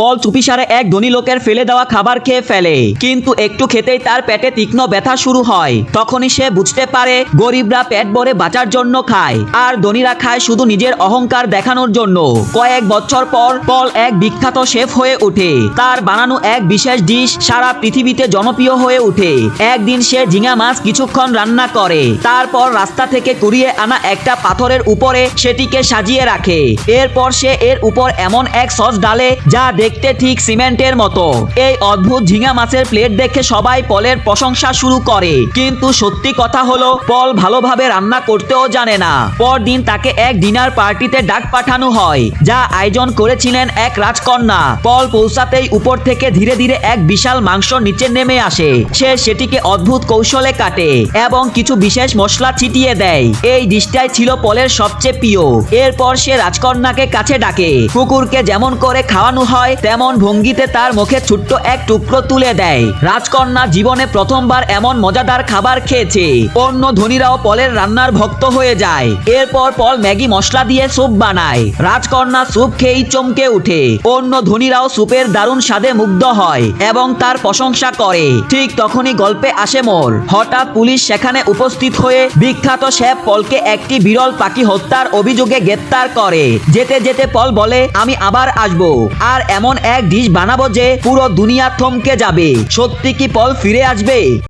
পল চুপিসারে এক ধনী লোকের ফেলে দেওয়া খাবার খেয়ে ফেলে। কিন্তু একটু খেতেই তার পেটে তীক্ষ্ণ ব্যথা শুরু হয়। তখনই সে বুঝতে পারে, গরিবরা পেট ভরে বাঁচার জন্য খায়, আর ধনীরা খায় শুধু নিজের অহংকার দেখানোর জন্য। কয়েক বছর পর পল এক বিখ্যাত শেফ হয়ে ওঠে। তার বানানো এক বিশেষ ডিশ সারা পৃথিবীতে জনপ্রিয় হয়ে ওঠে। একদিন সে ঝিঙা মাছ কিছুক্ষণ রান্না করে। তারপর রাস্তা থেকে কুড়িয়ে আনা একটা পাথরের উপরে সেটিকে সাজিয়ে রাখে। এরপর সে এর উপর এমন এক সস ডালে যা দেখতে ঠিক সিমেন্টের মতো। এই অদ্ভুত ঝিঙা মাছের প্লেট দেখে সবাই পলের প্রশংসা শুরু করে। কিন্তু সত্যি কথা হলো, পল ভালোভাবে রান্না করতেও জানে না। পরদিন তাকে এক ডিনার পার্টিতে ডাক পাঠানো হয়, যা আয়োজন করেছিলেন এক রাজকন্যা। পল পৌঁছাতেই উপর থেকে ধীরে ধীরে এক বিশাল মাংস নিচে নেমে আসে। সে সেটিকে অদ্ভুত কৌশলে কাটে এবং কিছু বিশেষ মশলা ছিটিয়ে দেয়। এই ডিশটাই ছিল পলের সবচেয়ে প্রিয়। এরপর সে রাজকন্যাকে কাছে ডাকে। কুকুরকে যেমন করে খাওয়ানো হয় তেমন ভঙ্গিতে তার মুখে ছোট্ট এক টুকরো তুলে দেয়। রাজকন্যা জীবনে প্রথমবার এমন মজাদার খাবার খেয়েছে। অন্য ধনীরাও পলের রান্নার ভক্ত হয়ে যায়। এরপর পল ম্যাগি মশলা দিয়ে স্যুপ বানায়। রাজকন্যা স্যুপ খেয়েই চমকে উঠে অন্য ধনীরাও স্যুপের দারুণ স্বাদে মুগ্ধ হয় এবং তার প্রশংসা করে। ঠিক তখনই গল্পে আসে মোর। হঠাৎ পুলিশ সেখানে উপস্থিত হয়ে বিখ্যাত শেফ পলকে একটি বিরল পাখি হত্যার অভিযোগে গ্রেপ্তার করে। যেতে যেতে পল বলে, আমি আবার আসব। আর এমন এক ডিশ বানাবো যে পুরো দুনিয়া থমকে যাবে। সত্যি কি পল ফিরে আসবে?